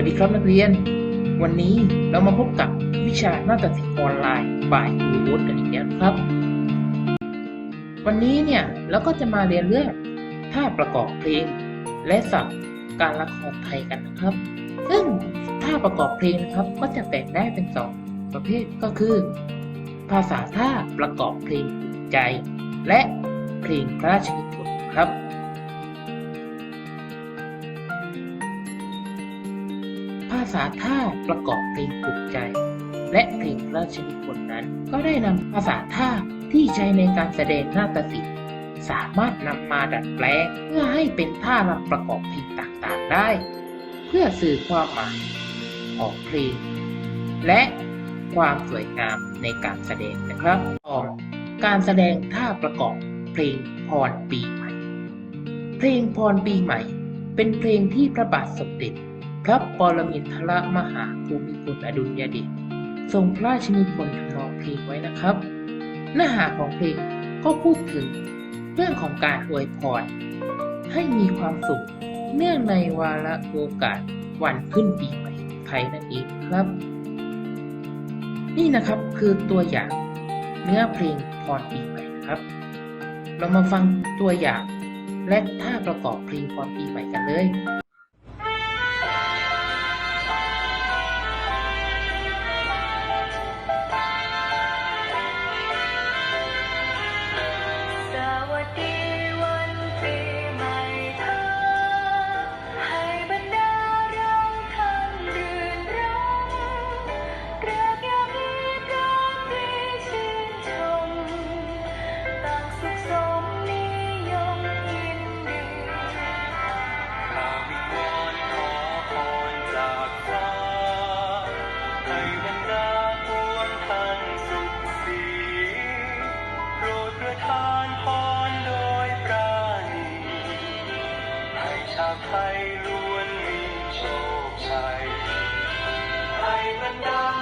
วัสดีครับนักเรียน วันนี้เรามาพบกับวิชาหน้าฏศิลป์ออนไลน์บ่ายครูโบ๊ทกันอีกแล้วครับ วันนี้เนี่ยเราก็จะมาเรียนเรื่องท่าประกอบเพลง และศัพท์การละครไทยกันนะครับ ซึ่งท่าประกอบเพลงนะครับก็จะแบ่งได้เป็นสองประเภทก็คือ ภาษาท่าประกอบเพลงใจ และเพลงพระราชนิพนธ์ครับ ษาท่าประกอบเพลงปลุกใจ และเพลงราชนิพนธ์นั้น ก็ได้นำภาษาท่าที่ใช้ในการแสดงนาฏศิลป์สามารถนำมาดัดแปลงเพื่อให้เป็นท่ารำประกอบเพลงต่างๆได้ เพื่อสื่อความหมายของเพลง และความสวยงามในการแสดงนะครับต่อการแสดงท่าประกอบเพลงพรปีใหม่ เพลงพรปีใหม่ เป็นเพลงที่พระบาทสมเด็จ พระปรมินทรมหาภูมิพลอดุลยเดชทรงพระราชนิพนธ์ทำนองเพลงไว้นะครับ เนื้อหาของเพลงก็พูดถึงเรื่องของการอวยพร ให้มีความสุข เนื่องในวาระโอกาสวันขึ้นปีใหม่ไทยนั่นเองครับ นี่นะครับคือตัวอย่างเนื้อเพลงพรปีใหม่ครับ เรามาฟังตัวอย่างและท่าประกอบเพลงพรปีใหม่กันเลย ไทยล้วนมีโชคชัยให้บรรดา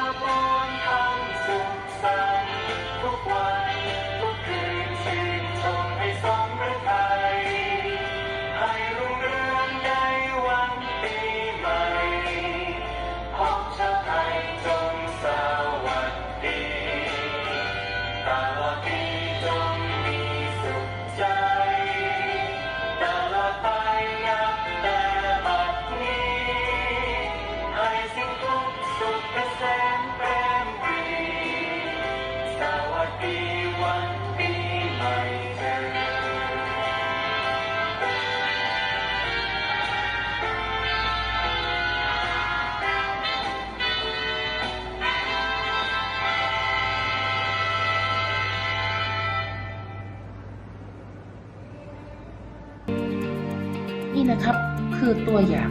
นี่นะครับคือตัวอย่าง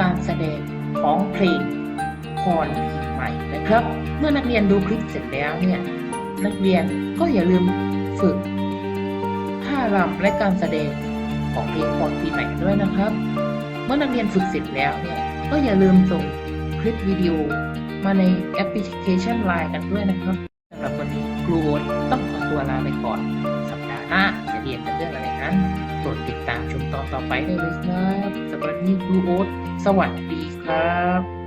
การแสดงของเพลงพรปีใหม่นะครับ เมื่อนักเรียนดูคลิปเสร็จแล้วเนี่ยนักเรียนก็อย่าลืมฝึกท่ารำและการแสดงของเพลงพรปีใหม่ด้วยนะครับ เมื่อนักเรียนฝึกเสร็จแล้วเนี่ยก็อย่าลืมส่งคลิปวิดีโอมาในแอปพลิเคชัน Line กันด้วยนะครับสำหรับวันนี้ครูโอ๊ตต้องขอตัวลาไปก่อนสัปดาห์หน้า ดติดตามชมตอนต่อไปได้เลยครับสำหรับวันนี้ครูโอ๊ตสวัสดีครับ